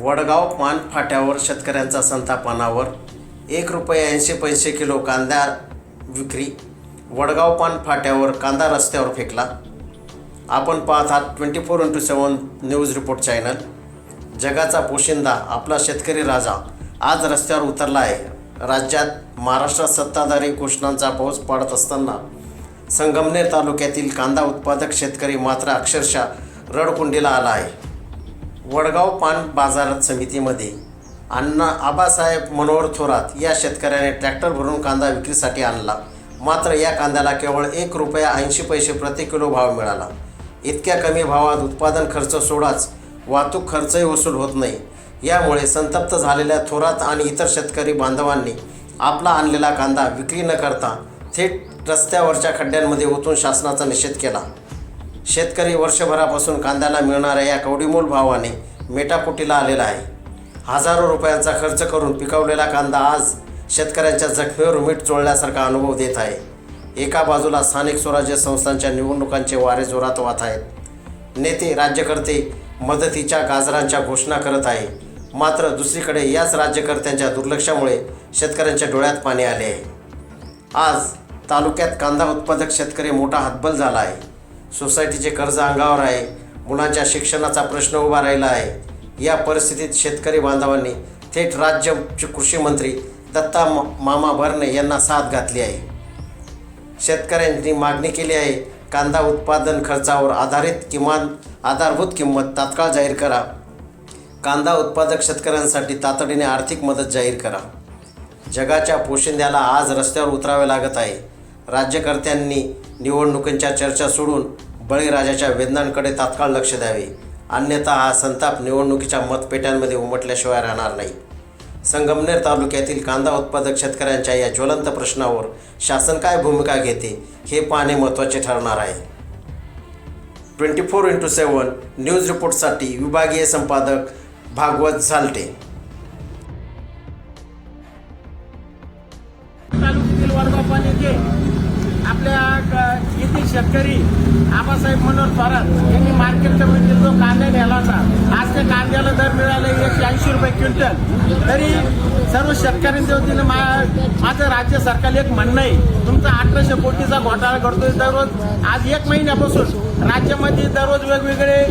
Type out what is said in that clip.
वडगाव पान फाट्यावर शेतकऱ्यांचा संतापानावर एक रुपये ऐंशी पैसे किलो कांदा विक्री. वडगाव पान फाट्यावर कांदा रस्त्यावर फेकला. आपण पाहत आहात twenty four into seven news report channel. जगाचा पोशिंदा आपला शेतकरी राजा आज रस्त्यावर उतरला आहे. राज्यात महाराष्ट्रात सत्ताधारी घोषणांचा पाऊस पडत असताना संगमनेर तालुक्यातील कांदा उत्पादक शेतकरी मात्र अक्षरशः रडकुंडीला आला आहे. वडगाव पान बाजार समितीमध्ये अण्णा आबासाहेब मनोहर थोरात या शेतकऱ्याने ट्रॅक्टर भरून कांदा विक्रीसाठी आणला. मात्र या कांद्याला केवळ एक रुपया ऐंशी पैसे प्रति किलो भाव मिळाला. इतक्या कमी भावात उत्पादन खर्च सोडाच वाहतूक खर्चही वसूल होत नाही. यामुळे संतप्त झालेल्या थोरात आणि इतर शेतकरी बांधवांनी आपला आणलेला कांदा विक्री न करता थेट रस्त्यावरच्या खड्ड्यांमध्ये ओतून शासनाचा निषेध केला. शेतकरी वर्षभरापासून कांद्याला मिळणाऱ्या या कवडीमोल भावाने मेटाकुटीला आलेला आहे. हजारो रुपयांचा खर्च करून पिकवलेला कांदा आज शेतकऱ्यांच्या जखमेवर मीठ चोळल्यासारखा अनुभव देत आहे. एका बाजूला स्थानिक स्वराज्य संस्थांच्या निवडणुकांचे वारे जोरात वाहत आहेत. नेते राज्यकर्ते मदतीच्या गाजरांच्या घोषणा करत आहे. मात्र दुसरीकडे याच राज्यकर्त्यांच्या दुर्लक्षामुळे शेतकऱ्यांच्या डोळ्यात पाणी आले आहे. आज तालुक्यात कांदा उत्पादक शेतकरी मोठा हातबल झाला आहे. सोसायटीचे कर्ज अंगावर आहे. मुलांच्या शिक्षणाचा प्रश्न उभा राहिला आहे. या परिस्थितीत शेतकरी बांधवांनी थेट राज्याचे कृषी मंत्री दत्ता म- मामा भरणे यांना साथ घातली आहे. शेतकऱ्यांनी मागणी केली आहे कांदा उत्पादन खर्चावर आधारित किमान आधारभूत किंमत तात्काळ जाहीर करा. कांदा उत्पादक शेतकऱ्यांसाठी तातडीने आर्थिक मदत जाहीर करा. जगाच्या पोशिंद्याला आज रस्त्यावर उतरावे लागत आहे. राज्यकर्त्यांनी निवडणुकींच्या चर्चा सोडून बळीराजाच्या वेदनांकडे तात्काळ लक्ष द्यावे. अन्यथा हा संताप निवडणुकीच्या मतपेट्यांमध्ये उमटल्याशिवाय राहणार नाही. संगमनेर तालुक्यातील कांदा उत्पादक शेतकऱ्यांच्या या ज्वलंत प्रश्नावर शासन काय भूमिका घेते हे पाहणे महत्त्वाचे ठरणार आहे. Twenty four into seven news रिपोर्टसाठी विभागीय संपादक भागवत झालटे. तालुक्यातील आपल्या येथील शेतकरी आबासाहेब मनोहर थोरात यांनी मार्केट कमिटीत जो कांदा नेला होता आज त्या कांद्याला दर मिळाले एकशे ऐंशी रुपये क्विंटल. तरी सर्व शेतकऱ्यांच्या वतीनं मा माझं राज्य सरकारला एक म्हणणं आहे. तुमचा अठराशे कोटीचा घोटाळा घडतोय दररोज आज एक महिन्यापासून राज्यामध्ये दररोज वेगवेगळे